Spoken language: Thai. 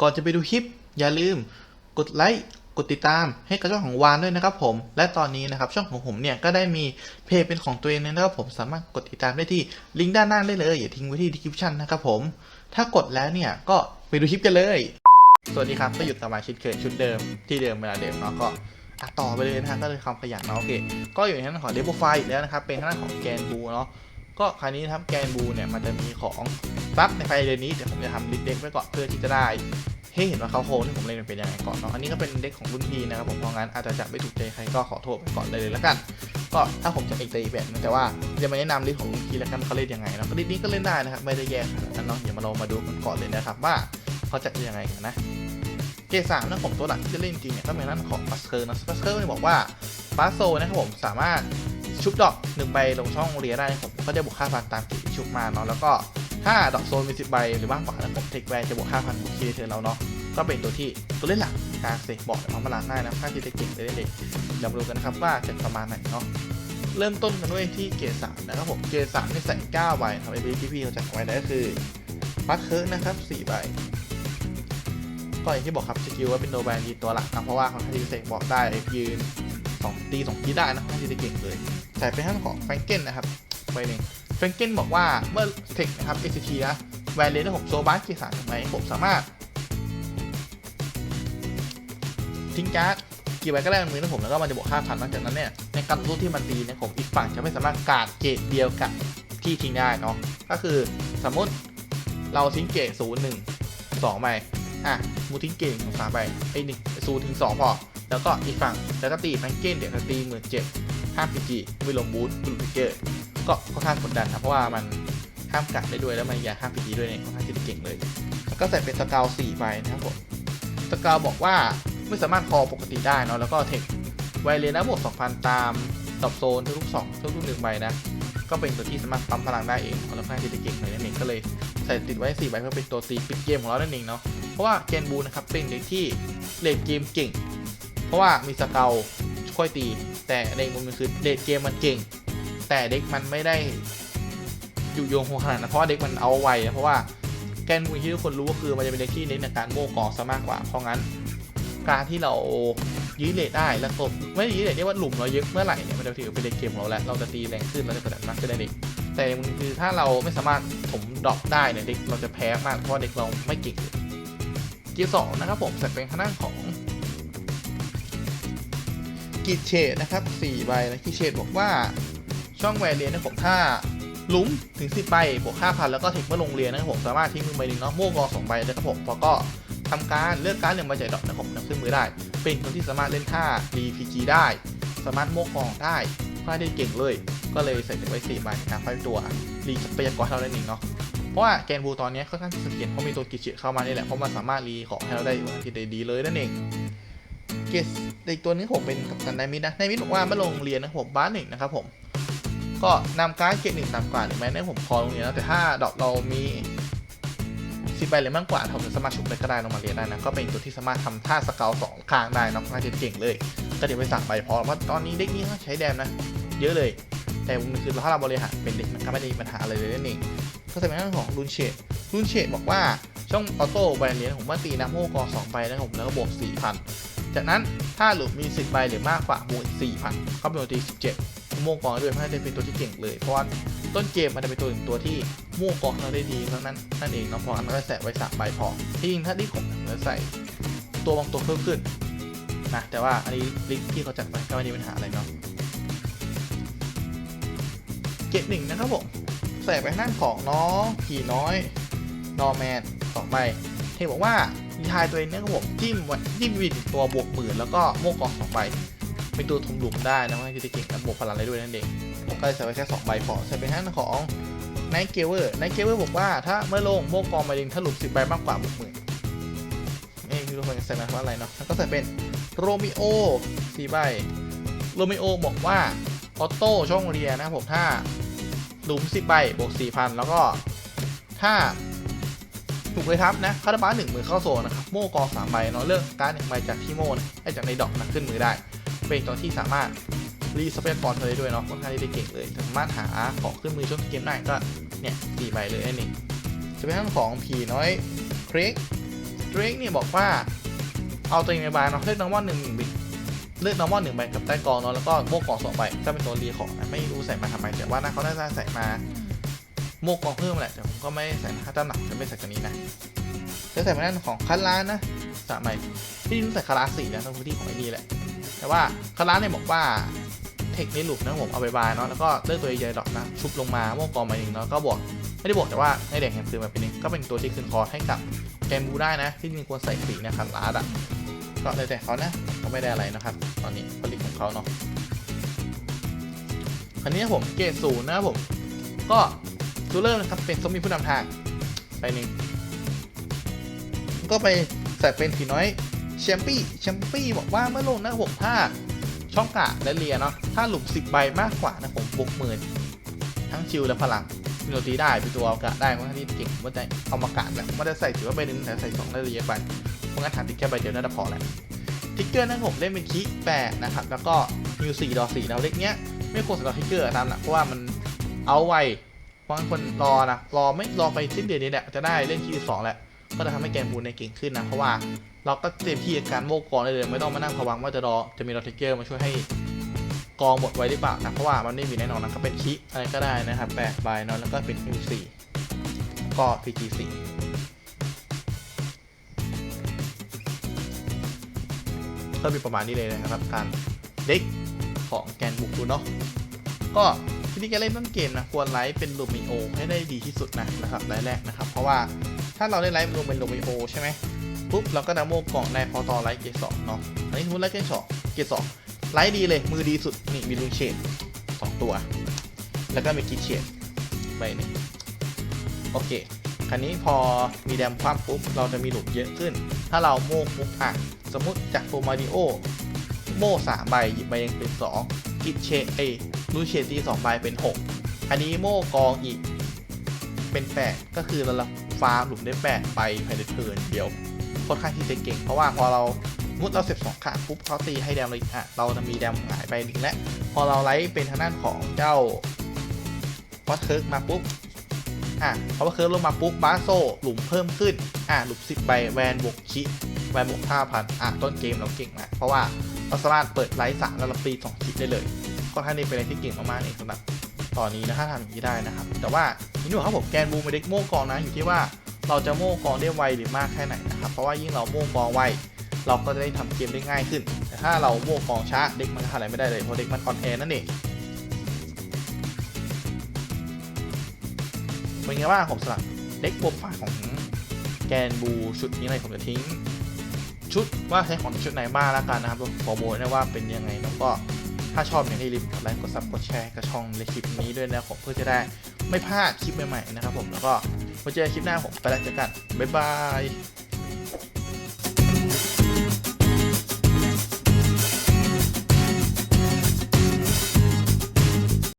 ก่อนจะไปดูคลิป อย่าลืมกดไลค์กดติดตามให้กับช่องของวานด้วยนะครับผม และตอนนี้นะครับช่องของผมเนี่ยก็ได้มีเพจเป็นของตัวเองนะครับผมสามารถกดติดตามได้ที่ลิงก์ด้านล่างได้เลยอย่าทิ้งไว้ที่ดีคริปชันนะครับผม ถ้ากดแล้วเนี่ยก็ไปดูคลิปกันเลย สวัสดีครับก็หยุดกลับมาชิดเคยชุดเดิมที่เดิมเวลาเดิมเนาะก็ต่อไปเลยนะฮะก็เลยความขยันเนาะโอเค ก็อยู่ในทางของเดบไฟแล้วนะครับเป็นทางด้านของแกนบูเนาะ ก็คราวนี้นะครับแกนบูเนี่ยมันจะมีของซับในไฟเดือนนี้เดี๋ยวผมจะทำลิสต์เด็กไว้ก่อนเพื่อที่จะได้ให้เห็นว่าเขาโครงที่ผมเล่นมันเป็นยังไงก่อนเนาะอันนี้ก็เป็นเด็กของรุ่นพี่นะครับผมเพราะงั้นอาจจะจับไม่ถูกใจใครก็ขอโทษไปก่อนเลยเลยแล้วกัน ก็ถ้าผมจะเอกใจแบบนึงแต่ว่าจะมาแนะนำลิสต์ของรุ่นพี่แล้วกันเขาเล่นยังไงเนาะลิสต์นี้ก็เล่นได้นะครับไม่ได้แย่ขนาดนั้นเนาะเดี๋ยวมาลองมาดูกันก่อนเลยนะครับว่าเขาจะยังไงกันนะเกรดสามนะผมตัวหลักที่จะเล่นจริงเนี่ยก็เป็นด้านของปัสเคอร์นะปัสเคอร์เนี่ยบอกว่าปาโซนะครับผมสามารถ ชุบดอกหนึ่งใบลงช่องเรียได้นะครับผมก็จะบวกค่าพันตามที่ชุบมาเนาะแล้วก็ถ้าดอกโซนมีสิบใบหรือมากกว่านะผมเทคแวนจะบวกค่าพันบุกคีเทอร์เราเนาะก็เป็นตัวที่ตัวเล่นหลักการเสกบอกแต่ความพลังง่ายนะค่าที่จะเก่งได้เด็กเดี๋ยวมาดูกันนะครับว่าจะประมาณไหนเนาะเริ่มต้นกันด้วยที่เกรดสามนะครับผมเกรดสามนี่ใส่เก้าใบครับไอ้ที่พี่เขาจัดไว้ได้ก็คือปัสเคอร์นะครับสี่ใบก็อย่างที่บอกครับสกิลว่าเป็นโนแบนยืนตัวหลักนะเพราะว่าเขาที่เสกบอกได้ยืน ตีสองทีได้นะค่อนข้างที่จะเก่งเลยใส่ไปท่านของแฟรงเกนนะครับไปหนึ่งแฟรงเกนบอกว่าเมื่อเทคนะครับ ACT นะแวนเลนของโซบาสกีสารถูกไหมผมสามารถ ทิ้งการ์ดกี่ใบก็ได้ในมือนะผมแล้วก็มันจะบวกค่าพันหลังจากนั้นเนี่ยในการต่อสู้ที่มันตีเนี่ยผมอีกฝั่งจะไม่สามารถการ์ดเกรดเดียวกับที่ทิ้งได้เนาะก็คือสมมติเราทิ้งเกรดศูนย์หนึ่งสองใบอะมูทิ้งเก่งของสามไปไอ้หนึ่งซูถึงสองพอ แล้วก็อีกฝั่งแล้วก็ตีแฟงเก้นเดี๋ยวตีหมื่นเจ็ดห้ามพีจีไม่ลงบูทบุลพิเกอร์ก็ค่อนข้างกดดันนะเพราะว่ามันห้ามกัดได้ด้วยแล้วมันยาห้ามพีจีด้วยเนี่ยค่อนข้างที่จะเก่งเลย แล้วก็ใส่เป็นสกาวสี่ใบนะครับผมสกาวบอกว่าไม่สามารถคอปกติได้เนาะแล้วก็เทคไวเลนะบวก2,000 ตามดอบโซนทุกสองทุกหนึ่งใบนะก็เป็นตัวที่สามารถปั๊มพลังได้เองแล้วค่อนข้างที่จะเก่งเลยนั่นเองก็เลยใส่ติดไว้สี่ใบเพื่อเป็นตัวตีปิดเกมของเรานั่นเองเนาะเพราะว่าแกนบูนะครับเป็นเด็กที่เลดเกมเก่ง เพราะว่ามีสเกลช่วยตี แต่ในมุมนึงคือเลดเกมมันเก่ง แต่เด็กมันไม่ได้อยู่โยงหัวขนาดนั้นเพราะเด็กมันเอาไวนะเพราะว่าแกนบูที่ทุกคนรู้ก็คือมันจะเป็นเด็กที่เน้นในการโม่กองซะมากกว่า เพราะงั้นการที่เรายื้อเลดได้แล้วก็ไม่ยื้อเลดเรียกว่าหลุมเราเยอะเมื่อไหร่เนี่ยมันจะถือเป็นเด็กเกมของเราแล้วเราจะตีแรงขึ้นเราจะกระดันมากขึ้นได้เด็กแต่มันคือถ้าเราไม่สามารถถมดรอปได้เนี่ยเด็กเราจะแพ้มากเพราะเด็กเราไม่เก่งเกียร์สองนะครับผมใส่เป็นข้างหน้าของ กิจเชดนะครับสี่ใบนะกิจเชดบอกว่าช่องแวร์เรียนนะผมถ้าลุ้มถึง10ใบบวก5,000แล้วก็เทคเมื่อลงเรียนนะครับผมสามารถทิ้งมือใบหนึ่งเนาะโม่กอสองใบนะครับผมแล้วก็ทำการเลือกการดหนึ่งใบจ่ายดอกนะครับผมนำขึ้นมือได้ เป็นคนที่สามารถเล่นท่า DPG ได้ สามารถโม่กองได้ค่าได้เก่งเลย ก็เลยใส่ไว้4ใบนะไฟตัวรีทรัพยากรเท่านั้นเองเนาะเพราะว่าแกนบูตอนนี้ค่อนข้างที่จะเก่งเพราะมีตัวกิจเชเข้ามานี่แหละเพราะมันสามารถรีของให้เราได้อย่าที่ดีเลยนั่นเอง เกสอีกตัวนึงผมเป็นกับตันไดมิดนะไดมิดบอกว่าเมื่อลงเรียนนะผมบ้านหนึ่งนะครับผมก็นำการดเกตหนึ่งต่ำกว่าหรือแม้ในผมพอโรงเรียนแล้วแต่ถ้าดอกเรามีสิบใบหรือมากกว่าเราสามารถชุบไปก็ได้ลงมาเรียนได้นะก็เป็นตัวที่สามารถทำท่าสเกลสองข้างได้เนอกน่าจะเก่งเลย ก็เดี๋ยวไปสั่งใบพอเพราะตอนนี้เด็กนี้เขาใช้แดมนะ เยอะเลย แต่คือถ้าเราบริหารเป็นเด็กมันก็ไม่ได้มีปัญหาอะไรเลยนั่นเองก็จะเป็นเรื่องของรุนเชดรุนเชดบอกว่าช่องออโต้ใบเรียนผมว่าตีน้ำโม่กอสองใบนะผมแล้วก็บวกสี่พัน จากนั้นถ้าหลุมมีสิบใบหรือมากกว่าบวกสี่พันก็เป็นตัวตีสิบเจ็ดโม่กองด้วยเพราะจะเป็นตัวที่เก่งเลย เพราะว่าต้นเกมมันจะเป็นตัวหนึ่งตัวที่โม่กองเราได้ดีเพราะนั้นนั่นเองเนาะเพราะอันนั้นก็ใส่ไว้สามใบพอที่จริงถ้าที่ผมจะใส่ตัวบางตัวเพิ่มขึ้นนะแต่ว่าอันนี้ลิงก์ที่เขาจัดไว้ก็ไม่มีปัญหาอะไรเนาะเกตหนึ่งนะครับผมใส่ไปข้างหน้าของน้องผีน้อยนอร์แมนสองใบเทบอกว่า ทายตัวเองเนี่ยครับผมจิ้มว้จิ้มวินตัวบวกหมื่นแล้วก็โม่กองสองใบเป็นตัวทุมหลุมได้นะว่าที่จะเก่งและบวกพลังได้ด้วยนั่นเองผมก็ใส่ไปแค่สองใบพอใส่ไปข้างหน้ของไนท์เกเวอร์ไนท์เกเวอร์บอกว่าถ้าเมื่อลงโม่กองใบหนึ่งถ้าหลุมสิบใบมากกว่าบวกหมื่นนี่คือทุกคนจะใส่มาว่าอะไรเนาะแล้วก็ใส่เป็นโรมิโอสี่ใบโรมิโอบอกว่าออโต้ช่องเรียนะผมถ้าหลุมสิบใบบวกสี่พันแล้วก็ถ้า ถูกเลยครับนะคาร์บ้าหนึ่งมือเข้าโซนนะครับโม่กองสามใบเนาะเลือกการดหนึ่งใบจากที่โม่นะไอ้จากในดอกนะขึ้นมือได้ เป็นตัวที่สามารถรีสเปซกรเธอได้ด้วยเนาะค่อนข้างที่จะเก่งเลยสามารถหาของขึ้นมือช่วงเกมได้ก็เนี่ยสี่ใบเลยนั่นเองจะเป็นทั้งของผีน้อยคริกเดรกเนี่ยบอกว่าเอาตัวเองในบายเนาะเลือกน้องว่าหนึ่งหนึ่งบิเลือกน้องว่าหนึ่งใบกับใต้กองเนาะแล้วก็โม่กองสองใบก็เป็นตัวรีของนะไม่รู้ใส่มาทำไมแต่ว่าน่าเขาน่าจะใส่มา โม่กองเพิ่มแหละแต่ผมก็ไม่ใส่นะถ้าตามหนักจะไม่ใส่ตัวนี้นะจะใส่มาด้านของคันล้านนะสมใบที่นี่ใส่คาราสี่นะตรงพื้นที่ของไอ้นี่แหละ แต่ว่าคาราเนี่ยบอกว่าเทคนิคลูปนะผมเอาไปบายเนาะแล้วก็เลือกตัวใหญ่ๆดอกนะชุบลงมาโม่กองมาหนึ่งเนาะก็บวกไม่ได้บวกแต่ว่าให้แดงแฮมซื้อมาเป็นนึงก็เป็นตัวที่คืนคอให้กับแกนบูได้นะ ที่จริงควรใส่สีนะคันลาดอะก็เลยแต่เขานะก็ไม่ได้อะไรนะครับ ตอนนี้ผลิตของเขาเนาะอันนี้ผมเกรดศูนย์นะผมก็ ดูเริ่มนะครับเป็นสมมีผู้นำทาง ไปหนึ่งก็ไปใส่เป็นผีน้อยแชมปี้แชมปี้บอกว่าเมื่อลงนะครับผมถ้าช่องกะและเลียเนาะถ้าหลุมสิบใบมากกว่านะผมบวกหมื่นทั้งชิลและพลังมีโนตีได้เป็นตัวเอากะได้เพราะที่เก่งว่าจะเอามากะแหละไม่ได้ใส่ถือว่าใบหนึ่งแต่ใส่สองได้เลียไปเพราะงั้นฐานติ๊กแค่ใบเดียวน่าจะพอแหละทิกเกอร์นั้นผมเล่นเป็นคิแปดนะครับแล้วก็มิวสี่ดอสี่แล้วเล็กเนี้ยไม่ควรสำหรับทิกเกอร์ตามหลักเพราะว่ามันเอาไว บางคนรอนะรอไม่รอไปสิ้นเดือนนี้แหละจะได้เล่นคีสองแหละก็จะทำให้แกนบูนในเก่งขึ้นนะเพราะว่าเราก็เตรียมที่การโมกกองได้เลย ไม่ต้องมานั่งพะวังว่าจะรอจะมีรอทิกเกอร์มาช่วยให้กองหมดไว้หรือเปล่านะเพราะว่ามันไม่มีแน่นอนนะก็เป็นคิอะไรก็ได้นะครับแปดใบเนาะแล้วก็เป็นมิวสี่ก็พีจีสี่ก็มีประมาณนี้เลยนะครับการเด็กของแกนบุกดูเนาะก็ ที่นี่แกเล่นต้นเกมนะควรไลฟ์เป็นลูมิโอให้ได้ดีที่สุดนะนะครับไลฟ์แรกนะครับ เพราะว่าถ้าเราได้ไลฟ์รวมเป็นลูมิโอใช่ไหมปุ๊บเราก็ดาโมกล่องได้พอต่อไลฟ์เกสองเนาะอันนี้สมมติไลฟ์เกสองเกสองไลฟ์ดีเลยมือดีสุดนี่มีลูเชดสองตัว แล้วก็มีกิเชดใบหนึ่โอเคคราวนี้พอมีแดมคว่ำปุ๊บเราจะมีหลุมเยอะขึ้น ถ้าเราโม่ปุ๊บอะสมมติจากโฟมาริโอโม่สามใบหยิบใบยังเป็นสอง กิเชเอลูเชตีสองใบเป็นหกอันนี้โม่กองอีก เป็นแปดก็คือเราฟาร์มหลุมได้แปดใบภายในเทิร์นเดียวค่อนข้างที่จะเก่ง เพราะว่าพอเราสมมุดเราเสร็จสองขาปุ๊บเขาตีให้แดมเลยอะเราจะมีแดมหายไปหนึ่งและพอเราไลฟ์เป็นทางด้านของเจ้าวัตเคิร์กมาปุ๊บอะพอว่าเคิร์ฟลงมาปุ๊บบาโซหลุมเพิ่มขึ้นอะหลุมสิบใบแวนบวกคิ แวบวกห้าพันอะ ต้นเกมเราเก่งนะเพราะว่าเราสามารถเปิดไลท์สามแล้วเราตีสองคิได้เลยก็ท่านนี้เป็นอะไรที่เก่งมากๆเองสำหรับตอนนี้นะถ้าทำอย่างนี้ได้นะครับ แต่ว่านี่หนูครับผมแกนบูมเด็กโม่กองนะอยู่ที่ว่าเราจะโม่กองได้ไวหรือมากแค่ไหนนะครับเพราะว่ายิ่งเราโม่กองไวเราก็จะได้ทำเกมได้ง่ายขึ้น แต่ถ้าเราโม่กองช้าเด็กมันทำอะไรไม่ได้เลยเพราะเด็กมันออนแอร์นั่นเองเป็นไงบ้างผมสำหรับเด็กบวกฝาของแกนบูชุดนี้เลยผมจะทิ้ง ชุดว่าใช้ของชุดไหนบ้างแล้วกันนะครับโปรโมทนะว่าเป็นยังไงแล้วก็ถ้าชอบอย่างที่รีบกดไลค์กดซับกดแชร์กับช่องในคลิปนี้ด้วยนะผมเพื่อจะได้ไม่พลาดคลิปใหม่ๆนะครับผมแล้วก็มาเจอคลิปหน้าผมไปแล้วเจอกันบ๊ายบาย